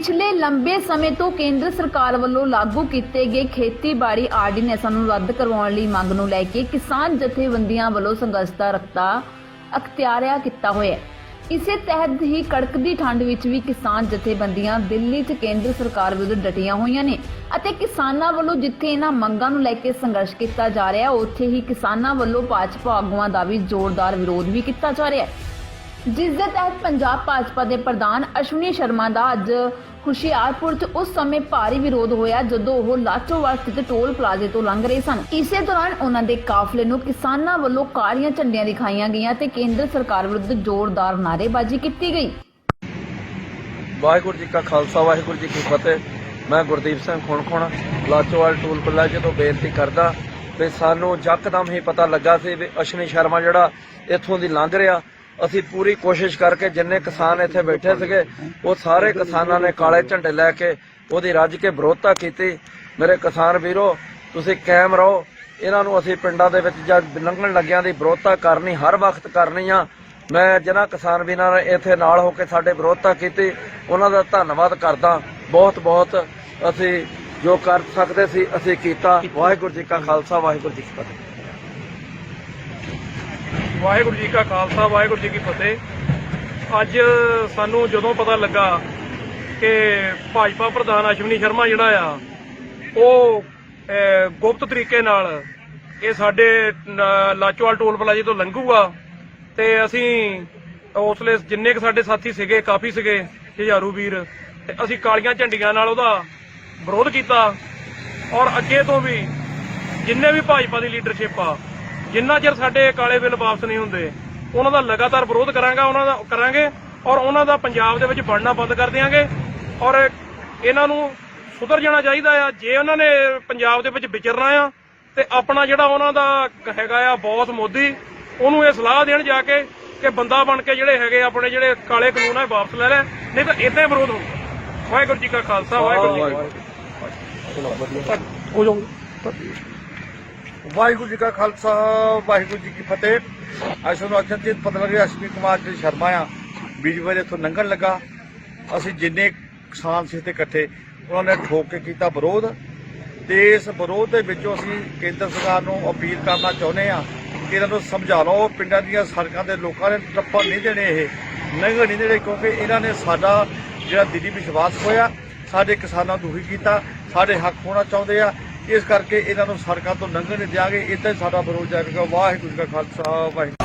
ਪਿਛਲੇ ਲੰਬੇ ਸਮੇਂ ਤੋਂ ਕੇਂਦਰ ਸਰਕਾਰ ਵੱਲੋਂ ਲਾਗੂ ਕੀਤੇ ਗਏ ਖੇਤੀਬਾੜੀ ਆਰਡੀਨੈਂਸਾਂ ਨੂੰ ਰੱਦ ਕਰਵਾਉਣ ਲਈ ਮੰਗ ਨੂੰ ਲੈ ਕੇ ਕਿਸਾਨ ਜਥੇਬੰਦੀਆਂ ਵੱਲੋਂ ਸੰਘਰਸ਼ ਦਾ ਰਖਤਾ ਅਖਤਿਆਰਿਆ ਕੀਤਾ ਹੋਇਆ ਹੈ। ਇਸੇ ਤਹਿਤ ਹੀ ਕੜਕਦੀ ਠੰਡ ਵਿੱਚ ਵੀ ਕਿਸਾਨ ਜਥੇਬੰਦੀਆਂ ਦਿੱਲੀ 'ਚ ਕੇਂਦਰ ਸਰਕਾਰ ਵਿਰੁੱਧ ਡਟੀਆਂ ਹੋਈਆਂ ਨੇ ਅਤੇ ਕਿਸਾਨਾਂ ਵੱਲੋਂ ਜਿੱਥੇ ਇਹਨਾਂ ਮੰਗਾਂ ਨੂੰ ਲੈ ਕੇ ਸੰਘਰਸ਼ ਕੀਤਾ ਜਾ ਰਿਹਾ ਹੈ ਉੱਥੇ ਹੀ ਕਿਸਾਨਾਂ ਵੱਲੋਂ ਭਾਜਪਾ ਆਗੂਆਂ ਦਾ ਵੀ ਜ਼ੋਰਦਾਰ ਵਿਰੋਧ ਵੀ ਕੀਤਾ ਜਾ ਰਿਹਾ ਹੈ। ਜਿਸ ਦੇ ਤਹਿਤ ਪੰਜਾਬ ਭਾਜਪਾ ਦੇ ਪ੍ਰਧਾਨ ਅਸ਼ਵਨੀ ਸ਼ਰਮਾ ਦਾ ਅੱਜ ਹੁਸ਼ਿਆਰਪੁਰ 'ਚ ਉਸ ਸਮੇਂ ਭਾਰੀ ਵਿਰੋਧ ਹੋਇਆ ਜਦੋਂ ਉਹ ਲਾਚੋਵਾਲ ਸਥਿਤ ਟੋਲ ਪਲਾਜ਼ੇ ਤੋਂ ਲੰਘ ਰਹੇ ਸਨ। ਇਸੇ ਦੌਰਾਨ ਉਹਨਾਂ ਦੇ ਕਾਫਲੇ ਨੂੰ ਕਿਸਾਨਾਂ ਵੱਲੋਂ ਕਾਲੀਆਂ ਝੰਡੀਆਂ ਦਿਖਾਈਆਂ ਗਈਆਂ ਤੇ ਕੇਂਦਰ ਸਰਕਾਰ ਵਿਰੁੱਧ ਜ਼ੋਰਦਾਰ ਨਾਅਰੇਬਾਜ਼ੀ ਕੀਤੀ ਗਈ। ਵਾਹਿਗੁਰੂ ਜੀ ਕਾ ਖਾਲਸਾ, ਵਾਹਿਗੁਰੂ ਜੀ ਕੀ ਫਤਿਹ। ਮੈਂ ਗੁਰਦੀਪ ਸਿੰਘ ਖੁਣਖੁਣ ਲਾਚੋਵਾਲ ਟੋਲ ਪਲਾਜ਼ੇ ਤੋਂ ਬੇਨਤੀ ਕਰਦਾ ਵੀ ਸਾਨੂੰ ਯਕਦਮ ਹੀ ਪਤਾ ਲੱਗਾ ਸੀ ਵੀ ਅਸ਼ਵਨੀ ਸ਼ਰਮਾ ਜਿਹੜਾ ਇੱਥੋਂ ਦੀ ਲੰਘ ਰਿਹਾ। ਅਸੀਂ ਪੂਰੀ ਕੋਸ਼ਿਸ਼ ਕਰਕੇ ਜਿੰਨੇ ਕਿਸਾਨ ਇੱਥੇ ਬੈਠੇ ਸੀਗੇ, ਉਹ ਸਾਰੇ ਕਿਸਾਨਾਂ ਨੇ ਕਾਲੇ ਝੰਡੇ ਲੈ ਕੇ ਉਹਦੀ ਰੱਜ ਕੇ ਵਿਰੋਧਤਾ ਕੀਤੀ। ਮੇਰੇ ਕਿਸਾਨ ਵੀਰੋ, ਤੁਸੀਂ ਕਾਇਮ ਰਹੋ। ਇਹਨਾਂ ਨੂੰ ਅਸੀਂ ਪਿੰਡਾਂ ਦੇ ਵਿੱਚ ਜਦ ਲੰਘਣ ਲੱਗਿਆਂ ਦੀ ਵਿਰੋਧਤਾ ਕਰਨੀ, ਹਰ ਵਕਤ ਕਰਨੀ ਆ। ਮੈਂ ਜਿਨ੍ਹਾਂ ਕਿਸਾਨ ਵੀਰਾਂ ਨੇ ਇੱਥੇ ਨਾਲ ਹੋ ਕੇ ਸਾਡੇ ਵਿਰੋਧਤਾ ਕੀਤੀ, ਉਹਨਾਂ ਦਾ ਧੰਨਵਾਦ ਕਰਦਾ। ਬਹੁਤ ਬਹੁਤ ਅਸੀਂ ਜੋ ਕਰ ਸਕਦੇ ਸੀ, ਅਸੀਂ ਕੀਤਾ। ਵਾਹਿਗੁਰੂ ਜੀ ਕਾ ਖਾਲਸਾ, ਵਾਹਿਗੁਰੂ ਜੀ ਕੀ ਫਤਿਹ। ਵਾਹਿਗੁਰੂ ਜੀ ਕਾ ਖਾਲਸਾ, ਵਾਹਿਗੁਰੂ ਜੀ ਕੀ ਫਤਿਹ। ਅੱਜ ਸਾਨੂੰ ਜਦੋਂ ਪਤਾ ਲੱਗਾ ਕਿ ਭਾਜਪਾ ਪ੍ਰਧਾਨ ਅਸ਼ਵਨੀ ਸ਼ਰਮਾ ਜਿਹੜਾ ਆ, ਉਹ ਗੁਪਤ ਤਰੀਕੇ ਨਾਲ ਇਹ ਸਾਡੇ ਨ- ਲਾਚੋਵਾਲ ਟੋਲ ਪਲਾਜ਼ੇ ਤੋਂ ਲੰਘੂਗਾ ਤੇ ਅਸੀਂ ਉਸਲੇ ਜਿੰਨੇ ਕੁ ਸਾਡੇ ਸਾਥੀ ਸੀਗੇ, ਕਾਫੀ ਸੀਗੇ, ਹਜ਼ਾਰੂ ਵੀਰ, ਤੇ ਅਸੀਂ ਕਾਲੀਆਂ ਝੰਡੀਆਂ ਨਾਲ ਉਹਦਾ ਵਿਰੋਧ ਕੀਤਾ। ਔਰ ਅੱਗੇ ਤੋਂ ਵੀ ਜਿੰਨੇ ਵੀ ਭਾਜਪਾ ਦੀ ਲੀਡਰਸ਼ਿਪ ਆ ਜਿੰਨਾ ਚਿਰ ਸਾਡੇ ਕਾਲੇ ਬਿੱਲ ਵਾਪਸ ਨਹੀਂ ਹੁੰਦੇ ਉਹਨਾਂ ਦਾ ਲਗਾਤਾਰ ਵਿਰੋਧ ਕਰਾਂਗਾ ਉਹਨਾਂ ਦਾ ਕਰਾਂਗੇ ਔਰ ਉਹਨਾਂ ਦਾ ਪੰਜਾਬ ਦੇ ਵਿੱਚ ਬਣਨਾ ਬੰਦ ਕਰ ਦਿਆਂਗੇ। ਔਰ ਇਹਨਾਂ ਨੂੰ ਸੁਧਰ ਜਾਣਾ ਚਾਹੀਦਾ ਆ। ਜੇ ਉਹਨਾਂ ਨੇ ਪੰਜਾਬ ਦੇ ਵਿੱਚ ਵਿਚਰਨਾ ਆ ਤੇ ਆਪਣਾ ਜਿਹੜਾ ਉਹਨਾਂ ਦਾ ਹੈਗਾ ਆ ਬੌਸ ਮੋਦੀ ਉਹਨੂੰ ਇਹ ਸਲਾਹ ਦੇਣ ਜਾ ਕੇ ਕਿ ਬੰਦਾ ਬਣ ਕੇ ਜਿਹੜੇ ਹੈਗੇ ਆਪਣੇ ਜਿਹੜੇ ਕਾਲੇ ਕਾਨੂੰਨ ਆ ਵਾਪਸ ਲੈ ਲੈ ਨਹੀਂ ਤਾਂ ਇਦਾਂ ਹੀ ਵਿਰੋਧ ਹੋਊਗਾ। ਵਾਹਿਗੁਰੂ ਜੀ ਕਾ ਖਾਲਸਾ ਵਾਹਿਗੁਰੂ ਜੀ ਕੀ ਫਤਿਹ। ਵਾਹਿਗੁਰੂ ਜੀ ਕਾ ਖਾਲਸਾ, ਵਾਹਿਗੁਰੂ ਜੀ ਕੀ ਫਤਿਹ। ਅੱਜ ਤੁਹਾਨੂੰ ਅਚਨਚੇਤ ਪਤਾ ਲੱਗਿਆ ਅਸ਼ਵਨੀ ਕੁਮਾਰ ਜੀ ਸ਼ਰਮਾ ਆ। ਬੀਜ ਵਜੇ ਤੋਂ ਲੰਘਣ ਲੱਗਾ। ਅਸੀਂ ਜਿੰਨੇ ਕਿਸਾਨ ਸੀ ਤੇ ਇਕੱਠੇ, ਉਹਨਾਂ ਨੇ ਠੋਕ ਕੇ ਕੀਤਾ ਵਿਰੋਧ। ਤੇ ਇਸ ਵਿਰੋਧ ਦੇ ਵਿੱਚੋਂ ਅਸੀਂ ਕੇਂਦਰ ਸਰਕਾਰ ਨੂੰ ਅਪੀਲ ਕਰਨਾ ਚਾਹੁੰਦੇ ਆ ਕਿ ਇਹਨਾਂ ਨੂੰ ਸਮਝਾ ਲਓ, ਪਿੰਡਾਂ ਦੀਆਂ ਸੜਕਾਂ ਦੇ ਲੋਕਾਂ ਨੇ ਟੱਪਾ ਨਹੀਂ ਦੇਣੇ ਇਹ, ਲੰਘਣ ਨਹੀਂ ਦੇਣੇ, ਕਿਉਂਕਿ ਇਹਨਾਂ ਨੇ ਸਾਡਾ ਜਿਹੜਾ ਦਿੱਲੀ ਵਿਸ਼ਵਾਸ ਹੋਇਆ, ਸਾਡੇ ਕਿਸਾਨਾਂ ਦੁਖੀ ਕੀਤਾ, ਸਾਡੇ ਹੱਕ ਹੋਣਾ ਚਾਹੁੰਦੇ ਆ। ਇਸ ਕਰਕੇ ਇਹਨਾਂ ਨੂੰ ਸੜਕਾਂ ਤੋਂ ਲੰਘਣ ਨਹੀਂ ਦਿਆਂਗੇ। ਇਦਾਂ ਹੀ ਸਾਡਾ ਵਿਰੋਧ ਜਾਏਗਾ ਵਾਹਿਗੁਰੂ ਜੀ ਕਾ ਖਾਲਸਾ, ਵਾਹਿਗੁਰੂ